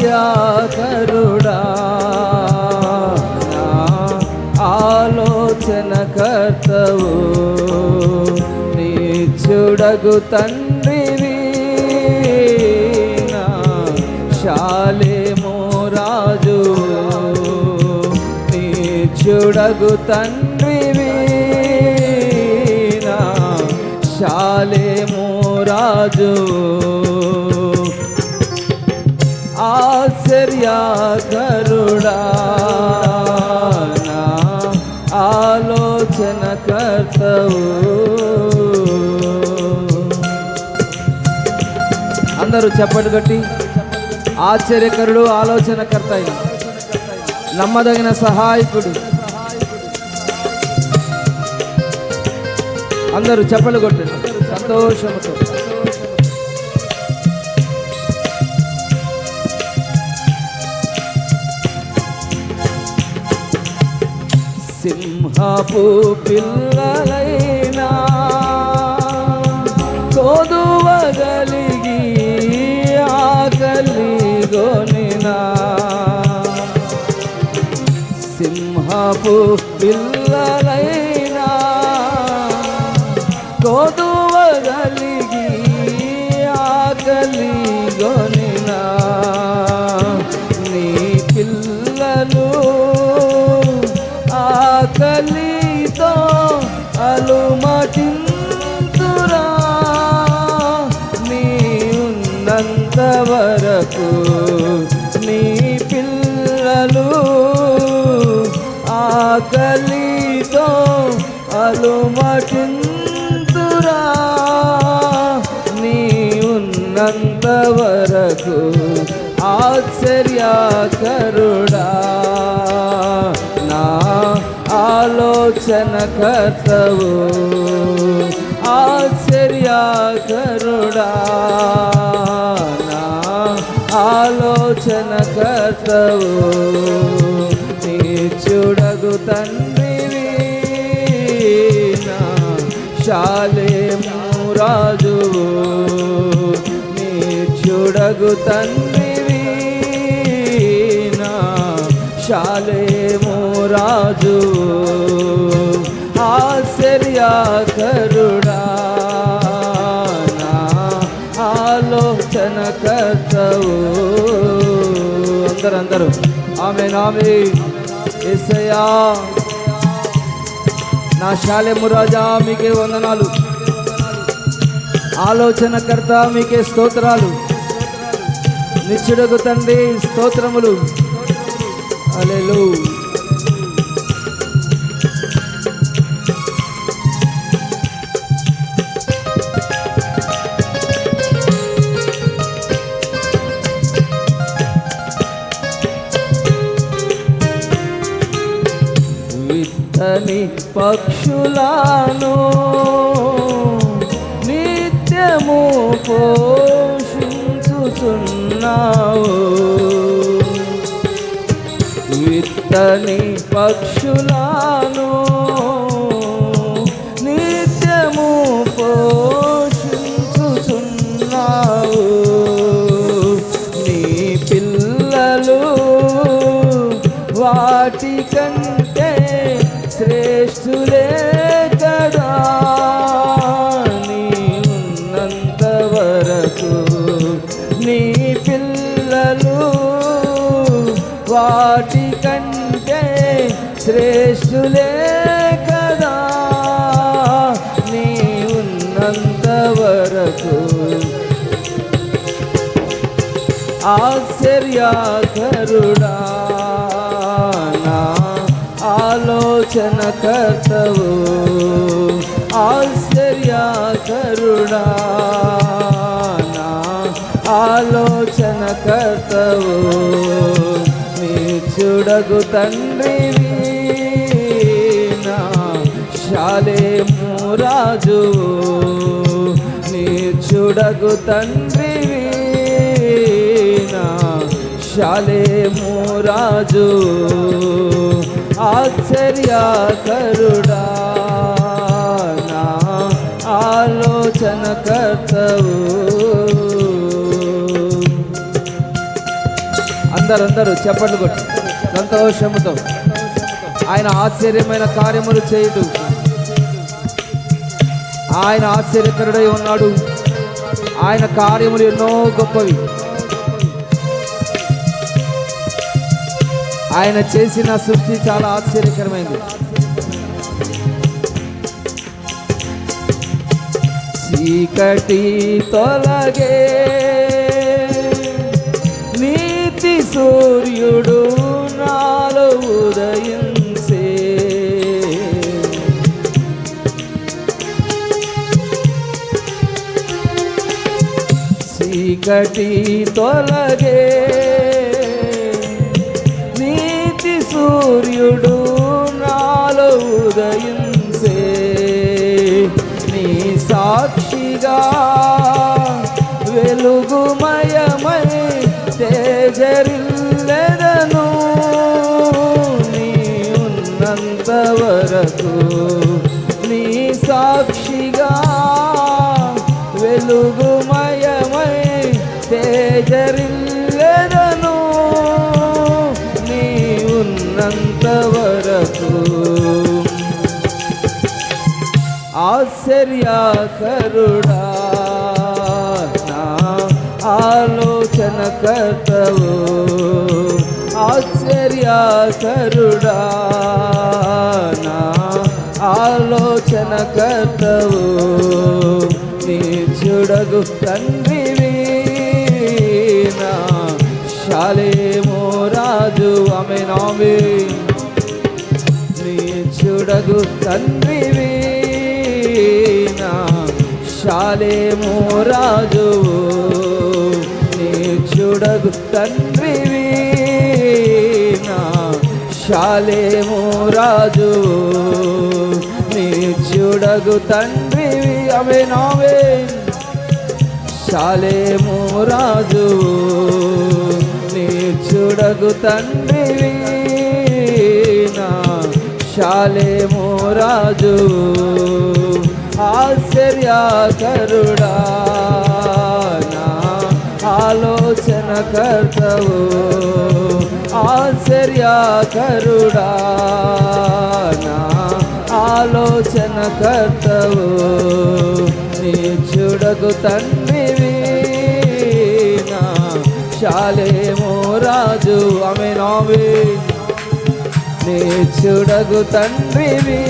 ఆశ్చర్యకరుడా నా ఆలోచన కర్తవు నీచుడగు తండ్రివి శాలేమో రాజు. నీచుడగు తండ్రివి శాలేమో రాజు. ఆశ్చర్యకరుడా. నా ఆలోచన కర్తవు అందరూ చెప్పటి కట్టి ఆశ్చర్యకరుడు ఆలోచనకర్త అయిన నమ్మదగిన సహాయకుడు. అందరూ చెప్పలు కొట్టండి. సంతోషంతో పాపు పిల్లలైనా కొదువగలిగి ఆకలి గొనినా సింహపు పిల్లలైనా కొదువగలిగి ఆకలి ఆకలితో అలుమటింతురా. నీ ఉన్నంత వరకు ఆశ్చర్యకరుడా. నా ఆలోచన కర్తవు ఆశ్చర్యకరుడా. నా ఆలోచన కర్తవు నీ చూడగు తండ్రివి నా శాలేము రాజువు నీ చూడగు తండ్రివి నా శాలేము రాజు ఆశ్చర్యకరుడా నా ఆలోచన కర్తవు అందరూ అందరూ ఆమె నామే ఎసయా నా శాలెము రాజా మీకే వందనాలు. ఆలోచనకర్త మీకే స్తోత్రాలు. నిచ్చుడకు తండ్రి స్తోత్రములు. అలెలు విత్తని పక్షులను నిత్యము పోషించుచున్నావు. విత్తని పక్షులను శ్రేష్ఠులే కదా. నీ ఉన్నంత వరకు ఆశ్చర్యకరుడా. నా ఆలోచన కర్తవు ఆశ్చర్యకరుడా. నా ఆలోచన కర్తవు నీ చూడగు తండ్రివి శాలేము రాజు నీ చూడగు తండ్రి నా శాలేము రాజు ఆశ్చర్యకరుడా నా ఆలోచన కర్తవు. అందరందరూ చెప్పండి కొట్టు సంతోషముతో. ఆయన ఆశ్చర్యమైన కార్యములు చేయుడు. ఆయన ఆశ్చర్యకరుడై ఉన్నాడు. ఆయన కార్యములు ఎన్నో గొప్పవి. ఆయన చేసిన సృష్టి చాలా ఆశ్చర్యకరమైంది. చీకటి తొలగే నీతి సూర్యుడు చీకటి తొలగే. నీతి సూర్యుడు నాలో ఉదయించే. నీ సాక్షిగా వెలుగుమయమై తేజరిల్లెదను. నీ ఉన్నంత వరకు నీ సాక్షిగా వెలుగు ఆశ్చర్యకరుడా నా ఆలోచన కర్తవు ఆశ్చర్యకరుడా. నా ఆలోచన కర్తవు నీ చూడగు తండ్రివి నా శాలేమో రాజు ఆమె నామే నీ చూడగు తండ్రివి శాలేమో రాజు నీ చూడగు తండ్రివి. నా శాలేమో రాజు నీ చూడగు తండ్రివి. అవి నావే. శాలేము రాజు నీ చూడగు తండ్రివి. నా శాలేము రాజు. ఆశ్చర్యకరుడా నా ఆలోచన కర్తవు ఆశ్చర్యకరుడా నా ఆలోచన కర్తవు నీ చూడగు తండ్రివి నా శాలేమో రాజు ఆమె నావే. నీ చూడగు తండ్రివి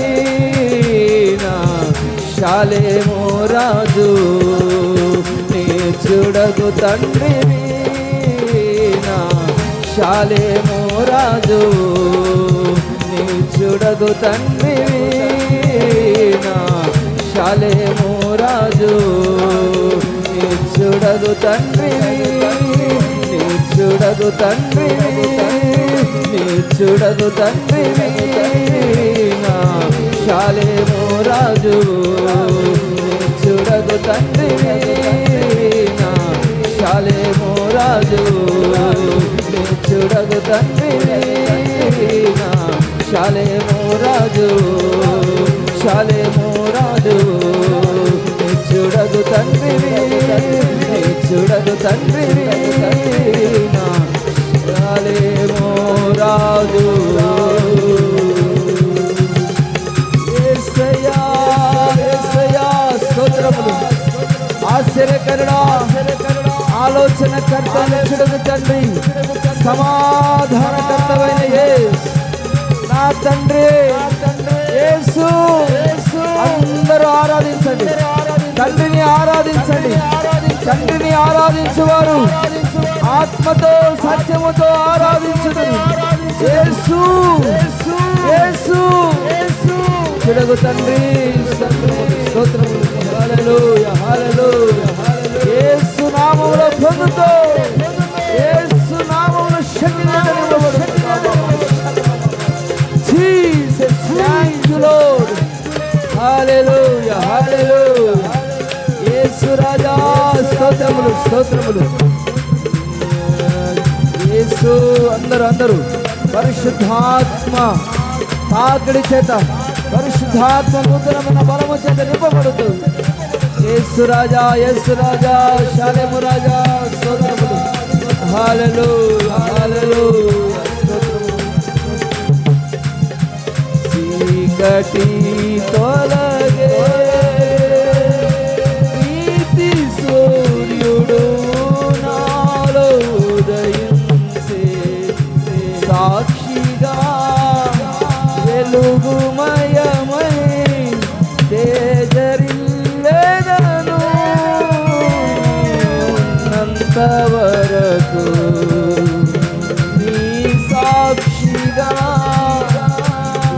చాలేమో రాజు నీ చూడదు తండ్రి నా శాలేమో రాజు నీ చూడదు తండ్రి నా శాలేమో రాజు నీ చూడదు తండ్రి నీ చూడదు తండ్రి నీ చూడదు తండ్రి నా శాలేమో రాజు. చూడదు తండ్రి నా శాలేమో రాజు. చూడదు తండ్రి నా శాలేమో రాజు. శాలేమో రాజు. నీ చూడగు తండ్రివి తండ్రి ఆలోచన కర్త తండ్రి. సమాధాన కర్తవైన నా తండ్రి. యేసు. అందరూ ఆరాధించండి. తండ్రిని ఆరాధించండి. తండ్రిని ఆరాధించువారు. ఆత్మతో సత్యముతో ఆరాధించుడు యేసు. యేసు. చూడగు తండ్రి. స్తోత్రములు. హల్లెలూయా హల్లెలూయా యేసు నామములో పొందుతూ యేసు శక్తి హల్లెలూయా హల్లెలూయా యేసు రాజా స్తోత్రములు స్తోత్రములు. యేసు అందరూ అందరూ. పరిశుద్ధాత్మ తాకిడి చేత పరిశుద్ధాత్మ నూతనమైన బలము చేత నింపబడుతుంది యేసు రాజా యేసు రాజా శాలేము రాజా స్తోత్రములు హల్లెలూయా హల్లెలూయా. స్తోత్రములు చీకటి తొలగే నీతి సూర్యుడు నాలో ఉదయించే సాక్షిగా వెలుగుమయమై వరకు నీ సాక్షిగా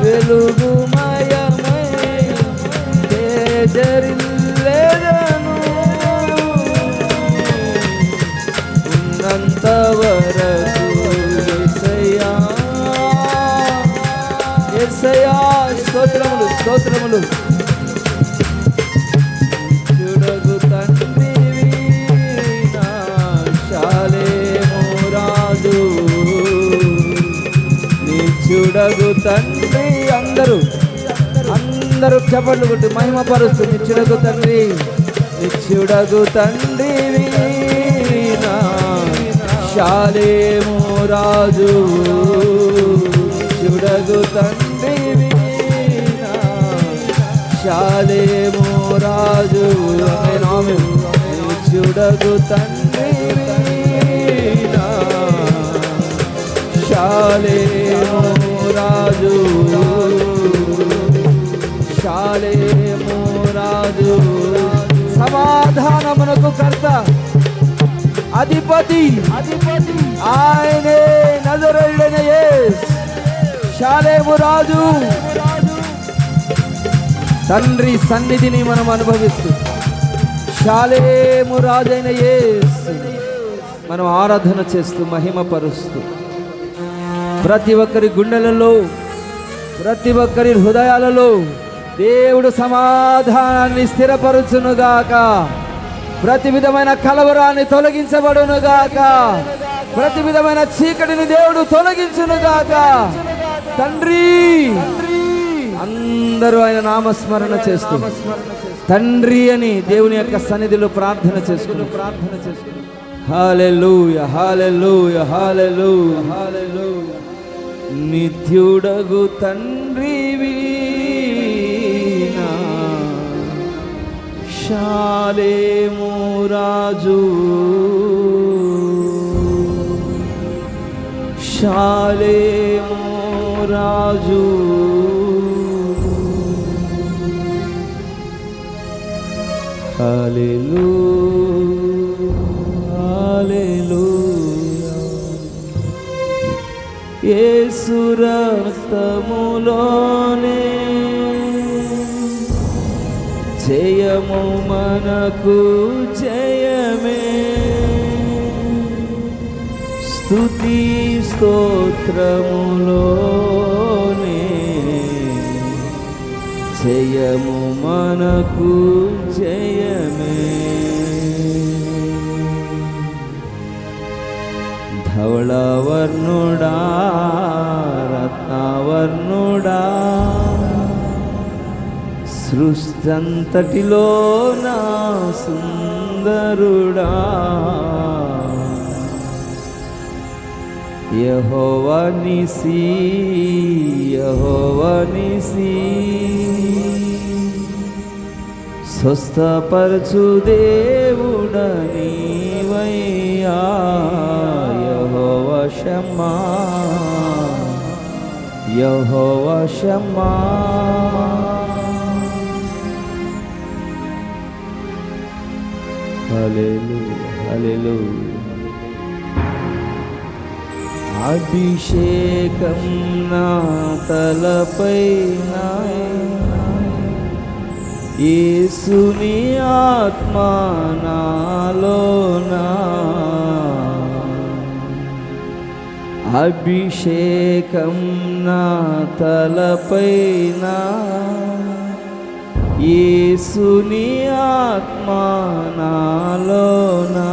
వెలుగుమయమై తేజరిల్లెదను ఉన్నంత వరకు స్తోత్రములు స్తోత్రములు. చూడగు తండ్రి అందరూ. అందరూ చప్పట్లు కొట్టి మహిమ పరుస్తుంది నిచ్చుడగు తండ్రి నిచ్చుడగు తండ్రి శాలేము రాజు. చూడగు తండ్రి శాలేము రాజు. అనే తండ్రి శాలేము రాజు. శాలేము రాజు సమాధానమునకు కర్త అధిపతి. అధిపతి ఆయనే నజరుడైన శాలేము రాజు తండ్రి సన్నిధిని మనం అనుభవిస్తూ శాలేము రాజైన ఏ మనం ఆరాధన చేస్తూ మహిమ పరుస్తూ ప్రతి ఒక్కరి గుండెలలో ప్రతి ఒక్కరి హృదయాలలో దేవుడు సమాధానాన్ని స్థిరపరుచునుగాక. ప్రతి విధమైన కలవరాన్ని తొలగించబడునుగాక. ప్రతి విధమైన చీకటిని దేవుడు తొలగించునుగాక. తండ్రి అందరూ ఆయన నామస్మరణ చేస్తూ. తండ్రి అని దేవుని యొక్క సన్నిధిలో ప్రార్థన చేసుకుని ప్రార్థన చేసుకుని హాలెలూయ హాలెలూయ హాలెలూయ హాలెలూయ. నిత్యుడగు తండ్రి వీనా శాలేము రాజు. శాలేము రాజు. హల్లెలూ హల్లెలూయా. యేసు రక్తములోనే. జయము మనకు జయమే. స్తుతి స్తోత్రములోనే. జయము మనకు జయమే. ధవళవర్ణుడా జంతటిలో నా సుందరుడా. యహోవనిసి యహోవనిసి స్వస్థపరచు దేవుడని వయ్యా యహోవ శమా యహోవ శమా అభిషేకం నా తలపై యేసుని ఆత్మ నాలోనా. అభిషేకం నా తలపైనా. యేసుని ఆత్మ నాలోనా.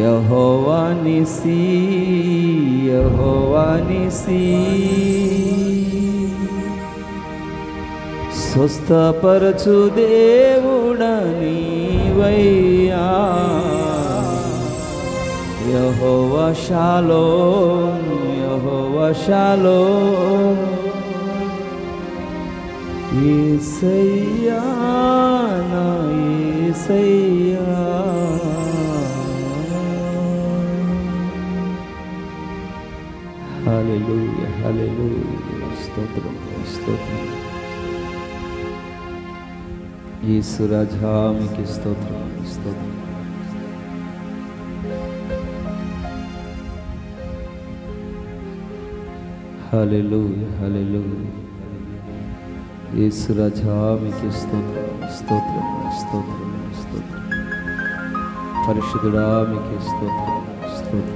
యహోవానిసి యహోవానిసి స్వస్థపరచు దేవుడనీవయ్యా యహోవ శాలో యహోవ శాలో ఏసయ్యా నా ఏసయ్యా హల్లెలూయా హల్లెలూయా స్తోత్రం స్తోత్రం యేసురాజా మీకు స్తోత్రం స్తోత్రం హల్లెలూయా హల్లెలూయా యేసురాజా మీకు స్తోత్రం స్తోత్రం స్తోత్రం స్తోత్రం. పరిశుద్ధుడా మీకు స్తోత్రం స్తోత్రం.